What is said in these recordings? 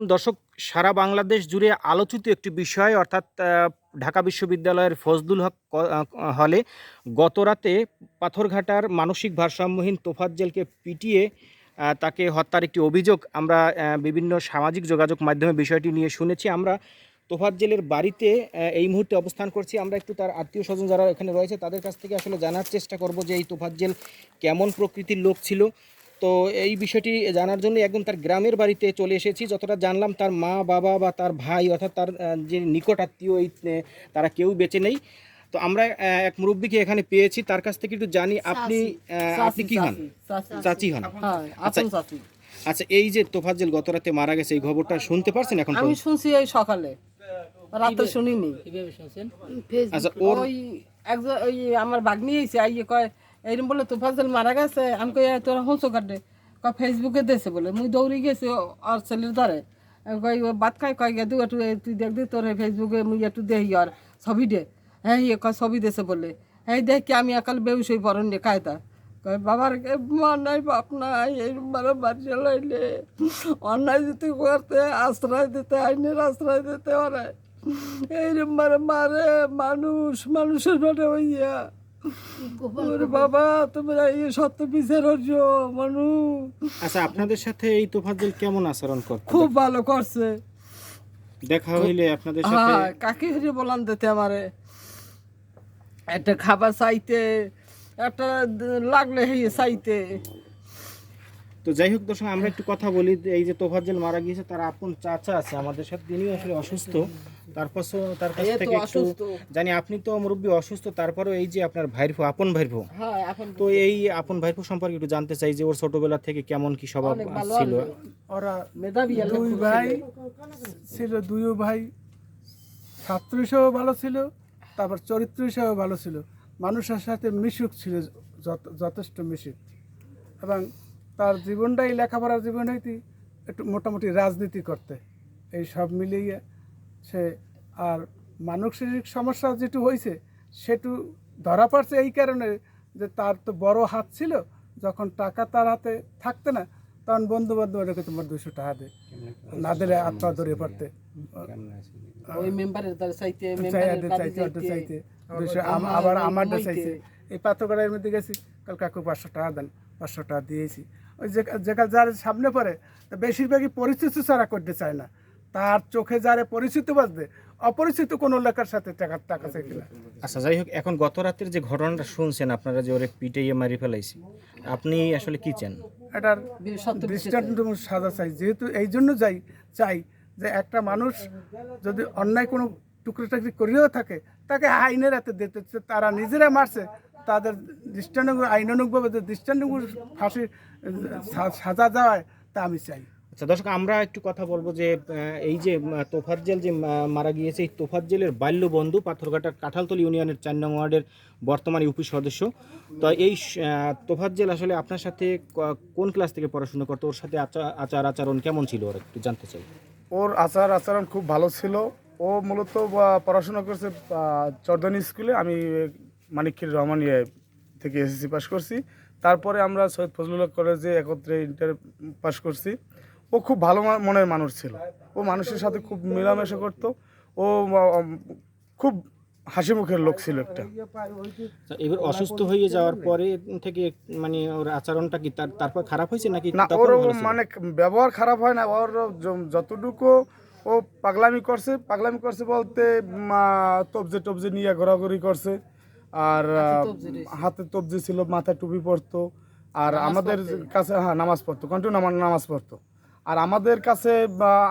দর্শক, সারা বাংলাদেশ জুড়ে আলোচিত একটি বিষয়, অর্থাৎ ঢাকা বিশ্ববিদ্যালয়ের ফজলুল হক হলে গতরাতে পাথরঘাটার মানসিক ভারসাম্যহীন তোফাজ্জেলকে পিটিয়ে তাকে হত্যার একটি অভিযোগ আমরা বিভিন্ন সামাজিক যোগাযোগ মাধ্যমে বিষয়টি নিয়ে শুনেছি। আমরা তোফাজ্জেলের বাড়িতে এই মুহূর্তে অবস্থান করছি। আমরা একটু তার আত্মীয় স্বজন যারা এখানে রয়েছে, তাদের কাছ থেকে আসলে জানার চেষ্টা করব যে এই তোফাজ্জেল কেমন প্রকৃতির লোক ছিল। তো এই বিষয়টি জানার জন্য একদম তার গ্রামের বাড়িতে চলে এসেছি। যতটা জানলাম তার মা বাবা বা তার ভাই অর্থাৎ তার যে নিকট আত্মীয় এই তারা কেউ বেঁচে নেই। তো আমরা এক মুরব্বীকে এখানে পেয়েছি। তার কাছ থেকে একটু জানি আপনি আপনি কি হন? চাচি হন? হ্যাঁ আচ্ছা, আচ্ছা এই যে তোফাজ্জেল গত রাতে মারা গেছে এই খবরটা শুনতে পারছেন এখন আমি শুনছি এই সকালে। রাতে শুনিনি। আচ্ছা ওর ওই একজন ওই আমার বাগনি হয়েছে আইয়ে কয় এইরকম বলে তোফাজল মারা গেছে। আমি কই "এই তোরা হোঁসো কাটে কয়, ফেসবুকে দেছে বলে। মুই দৌড়ি গেছি ওর ছেলের আমি কই বাদ খাই? কয় গেদু একটু এই তুই দেখবি তোর ফেসবুকে, মুই একটু দেহি আর ছবি দে। হ্যাঁ ইয়ে কয়, ছবি দেছে বলে। হ্যাঁ দেখ কি, আমি একাল বেউস হয়ে পড়ন নে কায়দা কয়, বাবার কে মা নাই বাপ নাই এরকম বারে বাড়ি চালাইলে অন্যায় যদি করতে, আশ্রয় দিতে, আইনের আশ্রয় দিতে ওরে এইরকম মারে মারে মানুষ, মানুষের মানে হইয়া। ওরে বাবা তোমরা এই সত্য বিচার আচ্ছা আপনাদের সাথে এই তোফাজ্জেল কেমন আচরণ করত? খুব ভালো করছে। দেখা হইলে আপনাদের সাথে হ্যাঁ কাকি হরে বলান দিতে আমারে? একটা খাবার চাইতে একটা লাগলে হইয়ে চাইতে। তো যাই হোক দর্শক আমরা একটু কথা বলি এই যে তোফাজ্জেল মারা গিয়েছে তার আপন চাচা আছে আমাদের সাথে তিনিও আসলে অসুস্থ। তারপর তার কাছ থেকে একটু জানি আপনি তো মুরব্বী অসুস্থ তারপরেও এই যে আপনার ভাইরফো আপন ভাইরফো। হ্যাঁ তো এই আপন ভাইরফো সম্পর্কে একটু জানতে চাই যে ওর ছোটবেলা থেকে কেমন কি স্বভাব ছিল? ওরা মেধাবী দুই ভাই ছিল। দুইও ভাই। ছাত্র হিসেবেও ভালো ছিল তারপর চরিত্র হিসেবেও ভালো ছিল। মানুষের সাথে মিশুক ছিল যথ- যথেষ্ট মিশুক। এবং তার জীবনটাই লেখাপড়ার জীবন হইতে একটু মোটামুটি রাজনীতি করতে। এই সব মিলিয়ে সে আর মানসিক সমস্যা যেটু হয়েছে সেটু ধরা পড়ছে এই কারণে যে তার তো বড় হাত ছিল যখন টাকা তার হাতে থাকতে না তখন বন্ধু বান্ধব রেখে তোমার দুশো টাকা দে। না দিলে আত্মা ধরে পড়তে। ওই মেম্বারের চাইতে দুশো আবার আমারটা চাইছে এই পাত্রগড়ের মধ্যে গেছি কাল কাকু পাঁচশো টাকা দেন পাঁচশো টাকা দিয়েছি। ওই যে যেটা যার সামনে পড়ে বেশিরভাগই পরিচিতি ছাড়া করতে চায় না। তার চোখে যারে পরিচিত বাজবে অপরিচিত কোনো লোকের সাথে টাকা টাকা চাইতে না আচ্ছা যাই হোক এখন গত রাতের যে ঘটনাটা শুনছেন আপনারা যে ওরে পিটাইয়ে মারি ফেলাইছি আপনি আসলে কি চান? এটার দৃষ্টান্ত সাজা চাই। যেহেতু এই জন্য যাই চাই যে একটা মানুষ যদি অন্যায় কোনো টুকরো টাকরি করেও থাকে তাকে আইনের হাতে দিতে তারা নিজেরা মারছে তাদের দৃষ্টান্ত আইনানুগভাবে যে দৃষ্টান্ত ফাঁসি সাজা দেওয়ায় তা আমি চাই। আচ্ছা দর্শক, আমরা একটু কথা বলব যে এই যে তোফাজ্জেল যে মারা গিয়েছে, এই তোফাজ্জেলের বাল্য বন্ধু পাথরঘাটার কাঁঠালতলি ইউনিয়নের চার নং ওয়ার্ডের বর্তমান ইউপি সদস্য। তো এই তোফাজ্জেল আসলে আপনার সাথে কোন ক্লাস থেকে পড়াশোনা করতো? ওর সাথে আচা- আচার আচরণ কেমন ছিল? ওর একটু জানতে চাই। ওর আচার আচরণ খুব ভালো ছিল। ও মূলত পড়াশোনা করছে চর্দনী স্কুলে। আমি মানিকখির রহমান ইয়ে থেকে এসএসসি পাস করছি। তারপরে আমরা সৈয়দ ফজলুল্লাহ কলেজে একত্রে ইন্টার পাস করছি। ও খুব ভালো মনের মানুষ ছিল। ও মানুষের সাথে খুব মেলামেশা করতো। ও খুব হাসি মুখের লোক ছিল একটা। এবার অসুস্থ হয়ে যাওয়ার পরে থেকে মানে ওর আচরণটা কি তার তারপর খারাপ হয়েছে নাকি না ওর মানে ব্যবহার খারাপ হয় না। ওর যতটুকু ও পাগলামি করছে পাগলামি করছে বলতে তবজে টবজে নিয়ে ঘোরাঘুরি করছে। আর হাতে তবজি ছিল মাথায় টুপি পরতো। আর আমাদের কাছে হ্যাঁ নামাজ পড়তো। কন্টিনিউ নামাজ পড়তো। আর আমাদের কাছে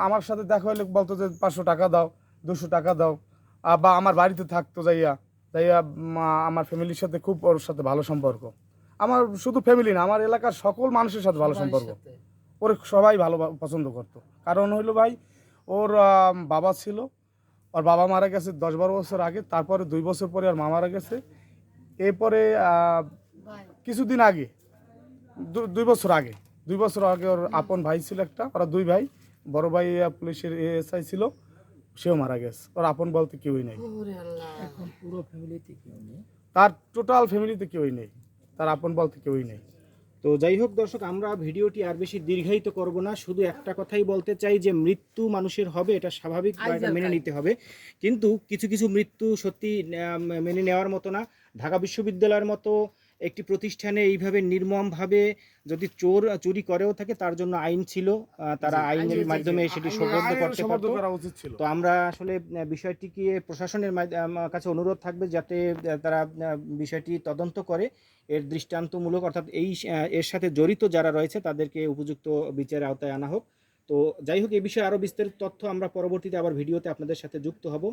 আমার সাথে দেখা হলে বলতো যে পাঁচশো টাকা দাও দুশো টাকা দাও বা আমার বাড়িতে থাকতো যাইয়া যাইয়া আমার ফ্যামিলির সাথে খুব ওর সাথে ভালো সম্পর্ক। আমার শুধু ফ্যামিলি না আমার এলাকার সকল মানুষের সাথে ভালো সম্পর্ক। ওর সবাই ভালো পছন্দ করতো। কারণ হইল ভাই ওর বাবা ছিল ওর বাবা মারা গেছে দশ বারো বছর আগে তারপরে দুই বছর পরে ওর মা মারা গেছে। এরপরে কিছুদিন আগে দুই বছর আগে। দুই বছর আগে ওর আপন ভাই ছিল একটা ওরা দুই ভাই বড় ভাই পুলিশের এএসআই ছিল সেও মারা গেছে। ওর আপন বলতে কেউই নেই। তার টোটাল ফ্যামিলিতে কেউই নেই। তার আপন বলতে কেউই নেই। তো যাই হোক দর্শক আমরা ভিডিওটি আর বেশি দীর্ঘায়িত করব না। শুধু একটা কথাই বলতে চাই যে মৃত্যু মানুষের হবে এটা স্বাভাবিক এটা মেনে নিতে হবে। কিন্তু কিছু কিছু মৃত্যু সত্যি মেনে নেওয়ার মতো না। ঢাকা বিশ্ববিদ্যালয়ের মতো একটি প্রতিষ্ঠানে এইভাবে নির্মমভাবে যদি চোর চুরি করেও থাকে তার জন্য আইন ছিল। তারা আইনের মাধ্যমে সেটি আইনের করতে পারতো। তো আমরা আসলে বিষয়টিকে প্রশাসনের কাছে অনুরোধ থাকবে যাতে তারা বিষয়টি তদন্ত করে। এর দৃষ্টান্তমূলক অর্থাৎ এই এর সাথে জড়িত যারা রয়েছে তাদেরকে উপযুক্ত বিচারের আওতায় আনা হোক। তো যাই হোক এই বিষয়ে আরও বিস্তারিত তথ্য আমরা পরবর্তীতে আবার ভিডিওতে আপনাদের সাথে যুক্ত হব।